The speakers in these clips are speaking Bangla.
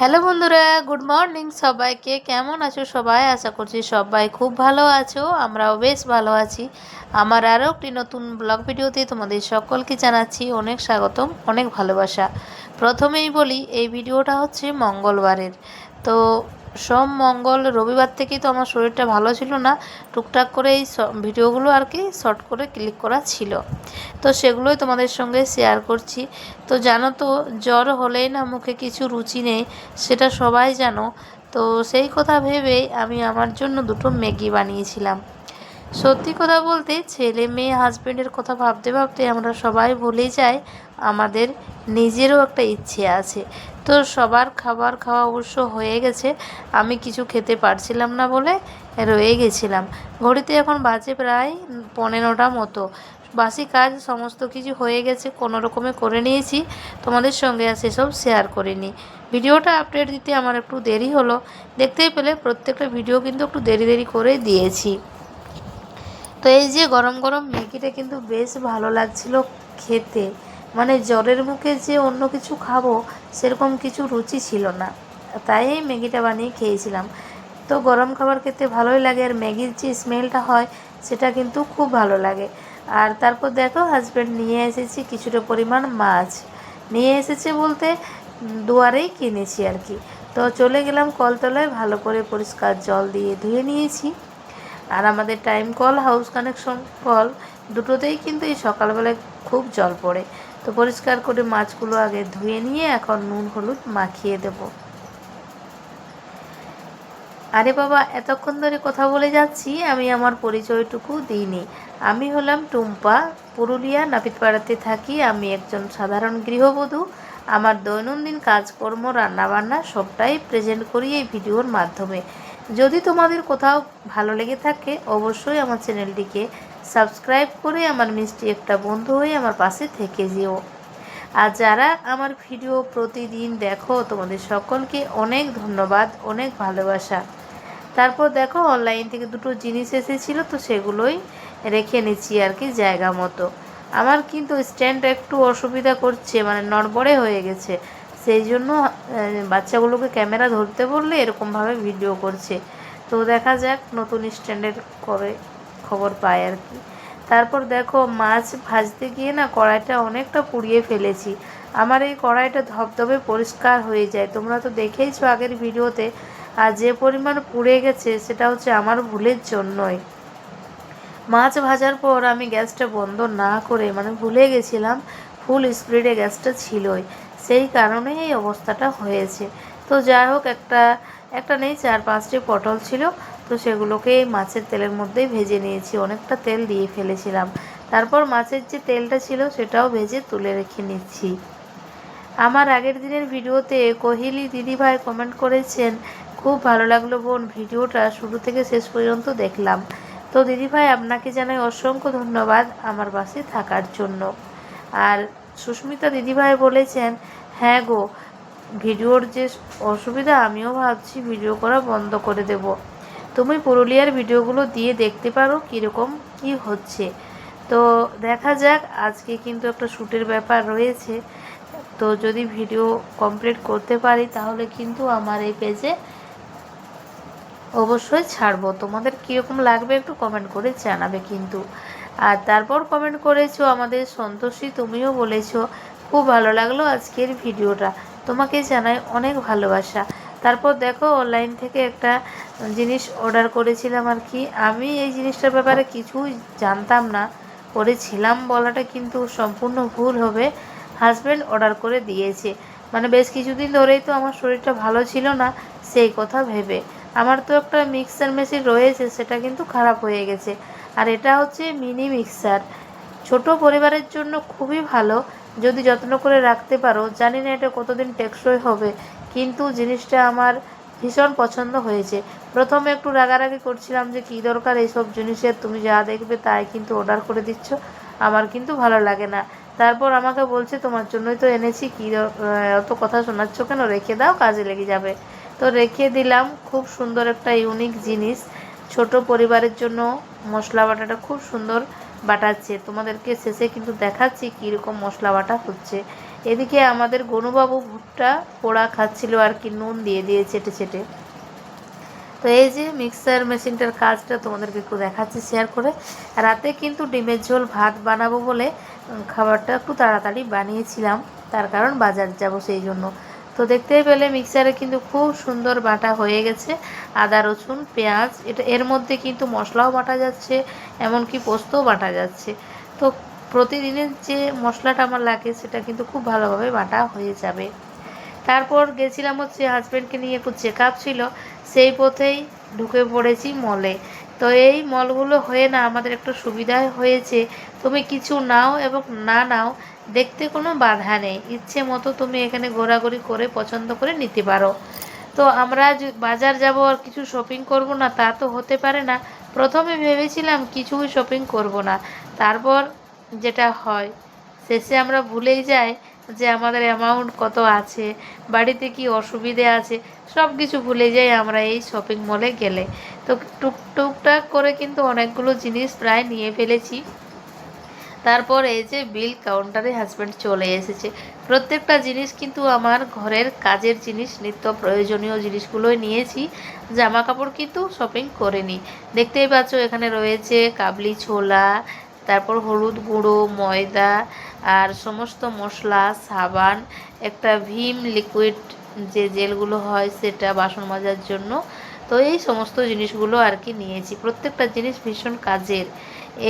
হ্যালো বন্ধুরা, গুড মর্নিং সবাইকে। কেমন আছো সবাই? আশা করছি সবাই খুব ভালো আছো, আমরাও বেশ ভালো আছি। আমার আরও একটি নতুন ব্লগ ভিডিওতে তোমাদের সকলকে জানাচ্ছি অনেক স্বাগতম, অনেক ভালোবাসা। প্রথমেই বলি, এই ভিডিওটা হচ্ছে মঙ্গলবারের। তো সোম, মঙ্গল, রবিবার থেকেই তো আমার শরীরটা ভালো ছিল না। টুকটাক করে এই ভিডিওগুলো আর কি শর্ট করে ক্লিক করা ছিল। তো সেগুলোই তোমাদের সঙ্গে শেয়ার করছি। তো জানো তো, জ্বর হলেই না মুখে কিছু রুচি নেই, সেটা সবাই জানো। তো সেই কথা ভেবেই আমি আমার জন্য দুটো ম্যাগি বানিয়েছিলাম। সত্যি কথা বলতে ছেলে মেয়ে হাজব্যান্ডের কথা ভাবতে ভাবতে আমরা সবাই ভুলে যাই, আমাদের নিজেরও একটা ইচ্ছে আছে। তো সবার খাবার খাওয়া অবশ্য হয়ে গেছে, আমি কিছু খেতে পারছিলাম না বলে রয়ে গেছিলাম। ঘড়িতে এখন বাজে প্রায় পনেরোটা মতো। বাসি কাজ সমস্ত কিছু হয়ে গেছে, কোনো রকমে করে নিয়েছি, তোমাদের সঙ্গে আর সেসব শেয়ার করিনি। ভিডিওটা আপডেট দিতে আমার একটু দেরি হলো দেখতেই পেলে প্রত্যেকটা ভিডিও কিন্তু একটু দেরি দেরি করে দিয়েছি। তো এই যে গরম গরম ম্যাগিটা কিন্তু বেশ ভালো লাগছিল খেতে। মানে জ্বরের মুখে যে অন্য কিছু খাব, সেরকম কিছু রুচি ছিল না। তাই এই ম্যাগিটা বানিয়ে খেয়েছিলাম। তো গরম খাবার খেতে ভালোই লাগে আর ম্যাগির যে স্মেলটা হয়, সেটা কিন্তু খুব ভালো লাগে। আর তারপর দেখো হাজব্যান্ড নিয়ে এসেছি কিছুটা পরিমাণ মাছ। নিয়ে এসেছে বলতে দুয়ারেই কিনেছি আর কি। তো চলে গেলাম কলতলায়, ভালো করে পরিষ্কার জল দিয়ে ধুয়ে নিয়েছি। আর আমাদের টাইম কল হাউস কানেকশন কল দুটোতেই কিন্তু এই সকালবেলায় খুব জল পড়ে। তো পরিষ্কার করে মাছগুলো আগে ধুয়ে নিয়ে এখন নুন, হলুদ মাখিয়ে দেব। আরে বাবা, এতক্ষণ ধরে কথা বলে যাচ্ছি, আমি আমার পরিচয়টুকু দিইনি। আমি হলাম টুম্পা, পুরুলিয়া, নাপিতপাড়াতে থাকি। আমি একজন সাধারণ গৃহবধূ। আমার দৈনন্দিন কাজকর্ম, রান্নাবান্না সবটাই প্রেজেন্ট করি এই ভিডিওর মাধ্যমে। যদি তোমাদের কোথাও ভালো লেগে থাকে, অবশ্যই আমার চ্যানেলটিকে সাবস্ক্রাইব করে আমার মিষ্টি একটা বন্ধু হয়ে আমার পাশে থেকে যেও। আর যারা আমার ভিডিও প্রতিদিন দেখো, তোমাদের সকলকে অনেক ধন্যবাদ, অনেক ভালোবাসা। তারপর দেখো অনলাইন থেকে দুটো জিনিস এসেছিল, তো সেগুলোই রেখে নিচ্ছি আর কি জায়গা মতো। আমার কিন্তু স্ট্যান্ড একটু অসুবিধা করছে মানে নড়বড়ে হয়ে গেছে। সেই জন্য বাচ্চাগুলোকে ক্যামেরা ধরতে বললে এরকমভাবে ভিডিও করছে। তো দেখা যাক, নতুন স্ট্যান্ডের কবে খবর পায় আর কি। তারপর দেখো, মাছ ভাজতে গিয়ে না কড়াইটা অনেকটা পুড়িয়ে ফেলেছি। আমার এই কড়াইটা ধবধবে পরিষ্কার হয়ে যায়। তোমরা তো দেখেইছো আগের ভিডিওতে, আর যে পরিমাণ পুড়ে গেছে, সেটা হচ্ছে আমার ভুলের জন্যই। মাছ ভাজার পর আমি গ্যাসটা বন্ধ না করে মানে ভুলে গেছিলাম ফুল স্পিডে গ্যাসটা ছিলই। সেই কারণে এই অবস্থাটা হয়েছে। তো যাই হোক, একটা একটা নেই, চার পাঁচটি পটল ছিল। তো সেগুলোকে মাছের তেলের মধ্যেই ভেজে নিয়েছি। অনেকটা তেল দিয়ে ফেলেছিলাম। তারপর মাছের যে তেলটা ছিল সেটাও ভেজে তুলে রেখে নিচ্ছি। আমার আগের দিনের ভিডিওতে কোহিলি দিদিভাই কমেন্ট করেছেন, খুব ভালো লাগল বোন, ভিডিওটা শুরু থেকে শেষ পর্যন্ত দেখলাম। তো দিদিভাই, আপনাকে জানাই অসংখ্য ধন্যবাদ আমার পাশে থাকার জন্য। আর সুস্মিতা দিদিভাই বলেছেন হ্যাঁ গো, ভিডিওর যে অসুবিধা, আমিও ভাবছি ভিডিও করা বন্ধ করে দেব। তুমি পুরুলিয়ার ভিডিওগুলো দিয়ে দেখতে পারো কীরকম কি হচ্ছে। তো দেখা যাক, আজকে কিন্তু একটা শ্যুটের ব্যাপার রয়েছে। তো যদি ভিডিও কমপ্লিট করতে পারি, তাহলে কিন্তু আমার এই পেজে অবশ্যই ছাড়বো। তোমাদের কীরকম লাগবে একটু কমেন্ট করে জানাবে কিন্তু। আর তারপর কমেন্ট করেছ আমাদের সন্তোষী, তুমিও বলেছ খুব ভালো লাগল আজকের ভিডিওটা। তোমাকে জানাই অনেক ভালোবাসা। তারপর দেখো অনলাইন থেকে একটা জিনিস অর্ডার করেছিলাম আর কি। আমি এই জিনিসটার ব্যাপারে কিছুই জানতাম না। করেছিলাম বলাটা কিন্তু সম্পূর্ণ ভুল হবে। হাজব্যান্ড অর্ডার করে দিয়েছে। মানে বেশ কিছুদিন ধরেই তো আমার শরীরটা ভালো ছিল না, সেই কথা ভেবে। আমার তো একটা মিক্সার মেশিন রয়েছে, সেটা কিন্তু খারাপ হয়ে গেছে। আর এটা হচ্ছে মিনি মিক্সার ছোট পরিবারের জন্য খুবই ভালো। যদি যত্ন করে রাখতে পারো, জানি না এটা কতদিন টেকসই হবে, কিন্তু জিনিসটা আমার ভীষণ পছন্দ হয়েছে। প্রথমে একটু রাগারাগি করছিলাম যে, কী দরকার এইসব জিনিসের? তুমি যা দেখবে তাই কিন্তু অর্ডার করে দিচ্ছ। আমার কিন্তু ভালো লাগে না। তারপর আমাকে বলছে, তোমার জন্যই তো এনেছি, কী অত কথা শোনাচ্ছ কেন? রেখে দাও, কাজে লেগে যাবে। তো রেখে দিলাম, খুব সুন্দর একটা ইউনিক জিনিস। ছোট পরিবারের জন্য মশলা বাটাটা খুব সুন্দর বাটাচ্ছে। তোমাদেরকে শেষে কিন্তু দেখাচ্ছি কীরকম মশলা বাটা হচ্ছে। এদিকে আমাদের গনুবাবু ভুট্টা পোড়া খাচ্ছিল আর কি, নুন দিয়ে দিয়ে চেটে চেটে তো এই যে মিক্সার মেশিনটার কাজটা তোমাদেরকে একটু দেখাচ্ছি, শেয়ার করে। রাতে কিন্তু ডিমের ঝোল ভাত বানাবো বলে খাবারটা একটু তাড়াতাড়ি বানিয়েছিলাম। তার কারণ বাজার যাব সেই জন্য। তো দেখতেই পেলে মিক্সারে কিন্তু খুব সুন্দর বাটা হয়ে গেছে। আদা, রসুন, পেঁয়াজ, এটা এর মধ্যে কিন্তু মশলাও বাটা যাচ্ছে, এমনকি পোস্তও বাটা যাচ্ছে। তো প্রতিদিনের যে মশলাটা আমার লাগে সেটা কিন্তু খুব ভালোভাবে বাটা হয়ে যাবে। তারপর গেছিলাম হচ্ছে হাজব্যান্ডকে নিয়ে একটু চেক ছিল, সেই পথেই ঢুকে পড়েছি মলে তো এই মলগুলো হয়ে না আমাদের একটা সুবিধাই হয়েছে। তুমি কিছু নাও এবং না নাও, দেখতে কোনো বাধা নেই। ইচ্ছে মতো তুমি এখানে ঘোরাঘুরি করে পছন্দ করে নিতে পারো। তো আমরা বাজার যাব আর কিছু শপিং করব না, তা তো হতে পারে না। প্রথমে ভেবেছিলাম কিছুই শপিং করব না। তারপর যেটা হয়, শেষে আমরা ভুলেই যাই। যে আমাদের অ্যামাউন্ট কত আছে, বাড়িতে কি অসুবিধে আছে সব কিছু ভুলে যাই আমরা এই শপিং মলে গেলে। তো টুক টুকটাক করে কিন্তু অনেকগুলো জিনিস প্রায় নিয়ে ফেলেছি। তারপর এই যে বিল কাউন্টারে হাজব্যান্ড চলে এসেছে। প্রত্যেকটা জিনিস কিন্তু আমার ঘরের কাজের জিনিস, নিত্য প্রয়োজনীয় জিনিসগুলোই নিয়েছি। জামা কাপড় কিন্তু শপিং করিনি। দেখতেই পাচ্ছ এখানে রয়েছে কাবলি ছোলা, তারপর হলুদ গুঁড়ো, ময়দা আর সমস্ত মশলা, সাবান, একটা ভীম লিকুইড যে জেলগুলো হয় সেটা বাসন মাজার জন্য। তো এই সমস্ত জিনিসগুলো আর কি নিয়েছি। প্রত্যেকটা জিনিস ভীষণ কাজের।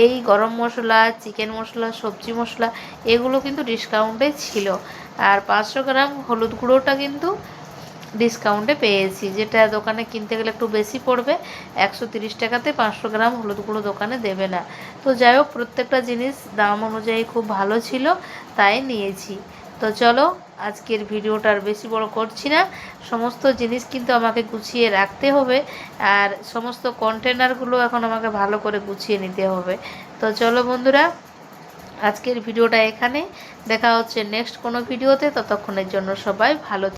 এই গরম মশলা চিকেন মশলা, সবজি মশলা, এগুলো কিন্তু ডিসকাউন্টে ছিল। আর পাঁচশো গ্রাম হলুদ গুঁড়োটা কিন্তু ডিসকাউন্টে পেয়েছি, যেটা দোকানে কিনতে গেলে একটু বেশি পড়বে। একশো তিরিশ টাকাতে পাঁচশো গ্রাম হলুদ গুঁড়ো দোকানে দেবে না। তো যাই হোক, প্রত্যেকটা জিনিস দাম অনুযায়ী খুব ভালো ছিল, তাই নিয়েছি। তো চলো, আজকের ভিডিওটা আর বেশি বড় করছি না। সমস্ত জিনিস কিন্তু আমাকে গুছিয়ে রাখতে হবে, আর সমস্ত কন্টেনারগুলো এখন আমাকে ভালো করে গুছিয়ে নিতে হবে। তো চলো বন্ধুরা, আজকের ভিডিওটা এখানে দেখা হচ্ছে নেক্সট কোনো ভিডিওতে, ততক্ষণের জন্য সবাই ভালো